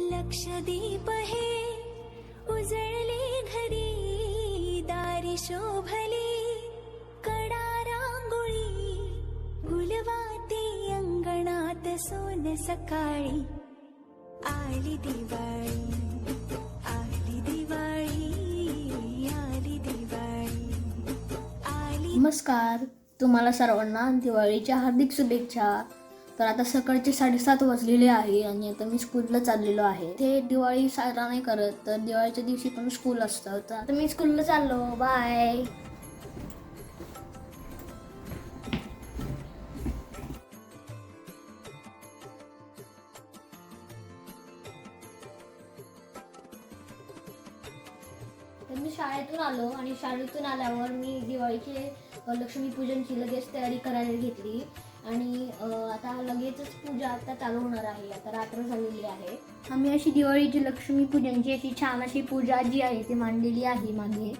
लक्षदीप हे उजळले घरी दारी शोभले कडा रांगोळी गुलवाते अंगणात सोन सकाळी. आली दिवाळी दिवाळी आली दिवाळी आली नमस्कार. तुम्हाला सर्वांना दिवाळीच्या हार्दिक शुभेच्छा. तर आता सकाळचे साडेसात वाजलेले आहे आणि आता मी स्कूलला चाललेलो आहे. ते दिवाळी साजरा नाही करत तर दिवाळीच्या दिवशी पण स्कूल असतं. तर आता मी स्कूलला चाललो. बाय तर मी शाळेतून आलो आणि शाळेतून आल्यावर मी दिवाळीचे लक्ष्मीपूजनची लगेच तयारी करायला घेतली. आणि आता लगेचच पूजा आता चालू होणार आहे. आता रात्र झालेली आहे. आम्ही अशी दिवाळीची लक्ष्मी पूजनची अशी छान अशी पूजा जी आहे ती मांडलेली आहे मागे.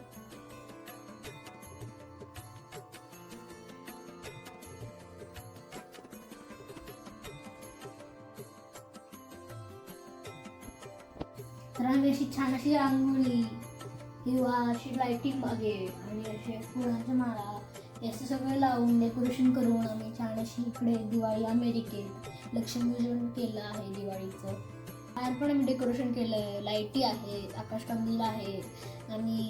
तर आम्ही अशी छान अशी रांगोळी किंवा अशी लाइटिंग मागे आणि असे फुलांच्या माळा याचं सगळं लावून डेकोरेशन करून आम्ही छान अशी इकडे दिवाळी अमेरिकेत लक्ष्मीपूजन केलं आहे दिवाळीचं. बाहेर पण आम्ही डेकोरेशन केलं. आहे लाईटी आहेत आकाशकंदील आहे आणि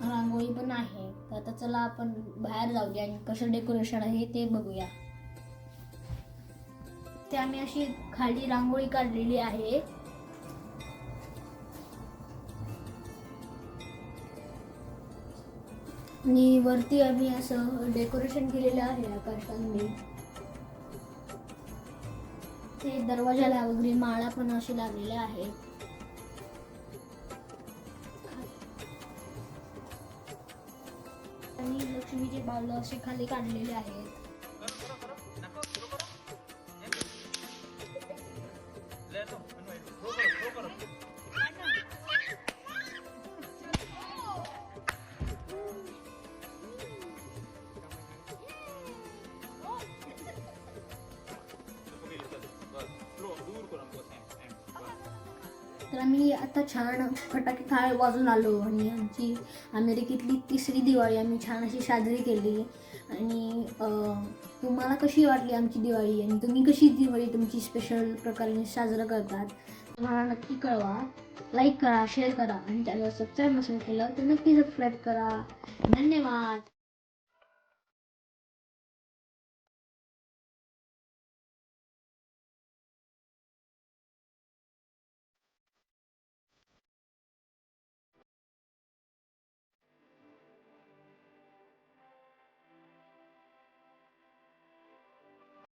रांगोळी पण आहे. तर आता चला आपण बाहेर जाऊया आणि कसं डेकोरेशन आहे ते बघूया. ते आम्ही अशी खाली रांगोळी काढलेली आहे. आणि वरती आम्ही असं डेकोरेशन केलेलं आहे आकाशांनी ते दरवाजाला वगैरे माळा पण असे लागलेल्या आहेत. आणि लक्ष्मीचे बावलं असे खाली काढलेले आहेत. तर आम्ही आता छान फटाके थाळ वाजून आलो. आणि आमची अमेरिकेतली तिसरी दिवाळी आम्ही छान अशी साजरी केली. आणि तुम्हाला कशी वाटली आमची दिवाळी? आणि तुम्ही कशी दिवाळी तुमची स्पेशल प्रकारे साजरं करतात? तुम्हाला नक्की कळवा. लाईक करा शेअर करा. आणि त्याला सबस्क्राईब नसेल केलं तर नक्की सबस्क्राईब करा. धन्यवाद.